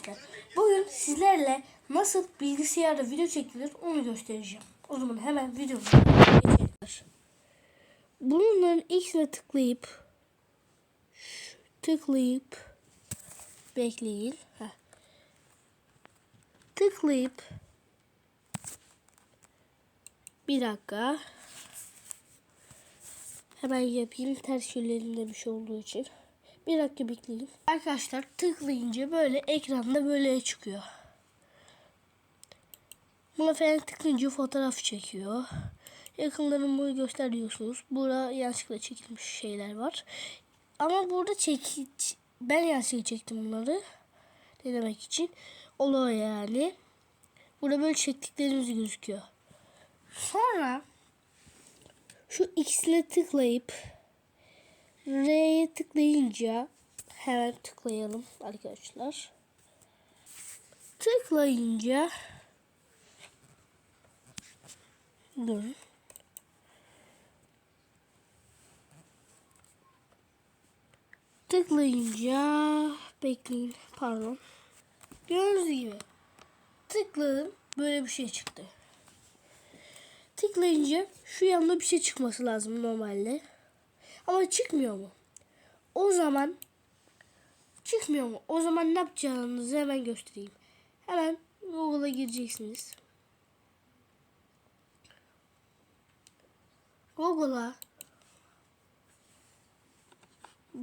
arkadaşlar. Bugün sizlerle nasıl bilgisayarda video çekilir onu göstereceğim. O zaman hemen videomuza geçelim. Bunların ikisine tıklayıp tıklayıp bekleyin. Heh. Tıklayıp bir dakika hemen yapayım ters yönlerinde bir şey olduğu için. Bir dakika bekleyin. Arkadaşlar tıklayınca böyle ekranda böyle çıkıyor. Buna falan tıklayınca fotoğraf çekiyor. Yakınlarımı gösteriyorsunuz. Burada yanlışlıkla çekilmiş şeyler var. Ama burada çek ben yanlışlıkla çektim bunları. Denemek için. Oluyor yani. Burada böyle çektiklerimiz gözüküyor. Sonra şu ikisine tıklayıp Tıklayınca hemen tıklayalım arkadaşlar. Tıklayınca Durun. Tıklayınca bekleyin pardon. Gördüğünüz gibi tıkladım böyle bir şey çıktı. Tıklayınca şu yanında bir şey çıkması lazım normalde. Ama çıkmıyor mu? O zaman çıkmıyor mu? O zaman ne yapacağınızı hemen göstereyim. Hemen Google'a gireceksiniz. Google'a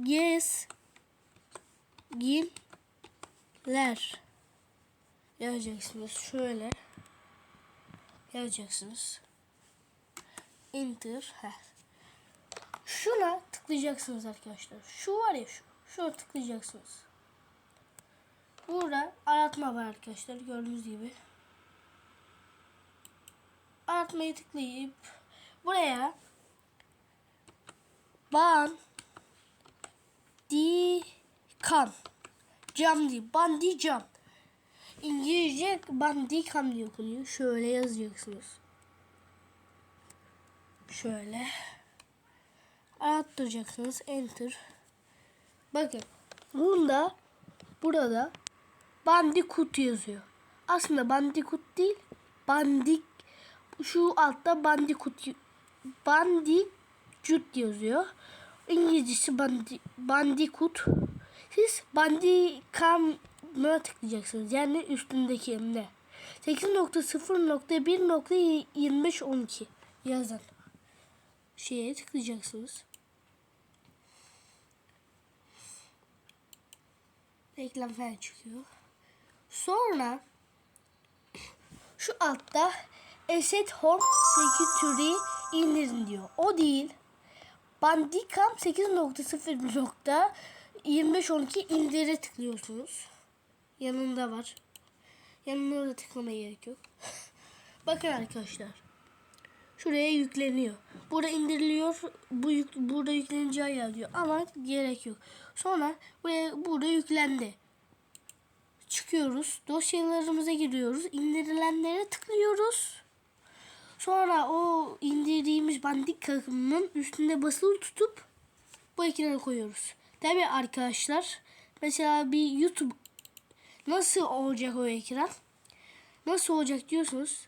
gezginler yazacaksınız. Şöyle yazacaksınız. Enter. Heh. Şuna tıklayacaksınız arkadaşlar. Şu var ya şu. Şuna tıklayacaksınız. Burada aratma var arkadaşlar gördüğünüz gibi. Aratmayı tıklayıp buraya ban di kan cam değil bandi cam İngilizce bandicam diye okunuyor. Şöyle yazacaksınız. Şöyle arattıracaksınız. Enter. Bakın. Bunda burada Bandicoot yazıyor. Aslında Bandicoot değil. Bandik şu altta Bandicoot Bandicoot yazıyor. İngilizcesi Bandi, Bandicoot. Siz Bandicam'a tıklayacaksınız. Yani üstündeki emre. 8.0.1.2512 yazın şeye tıklayacaksınız. Reklam falan çıkıyor. Sonra şu altta Asset Home Security indirin diyor. O değil. Bandicam 8.0.2512 indire tıklıyorsunuz. Yanında var. Yanına da tıklamaya gerek yok. Bakın arkadaşlar şuraya yükleniyor. Burada indiriliyor. Bu yük, burada yükleneceği yer diyor ama gerek yok. Sonra buraya burada yüklendi. Çıkıyoruz. Dosyalarımıza giriyoruz. İndirilenlere tıklıyoruz. Sonra o indirdiğimiz bandik takımının üstünde basılı tutup bu ekrana koyuyoruz. Tabi arkadaşlar mesela bir YouTube nasıl olacak o ekran? Nasıl olacak diyorsunuz.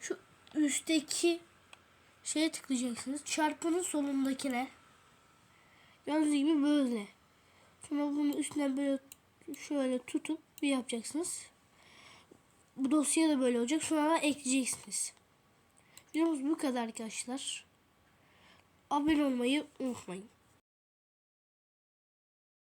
Şu üstteki şeye tıklayacaksınız. Çarpının sonundakine. Gördüğünüz gibi böyle. Sonra bunu üstüne böyle şöyle tutup bir yapacaksınız. Bu dosya da böyle olacak. Sonra ekleyeceksiniz. Videomuz bu kadar arkadaşlar. Abone olmayı unutmayın.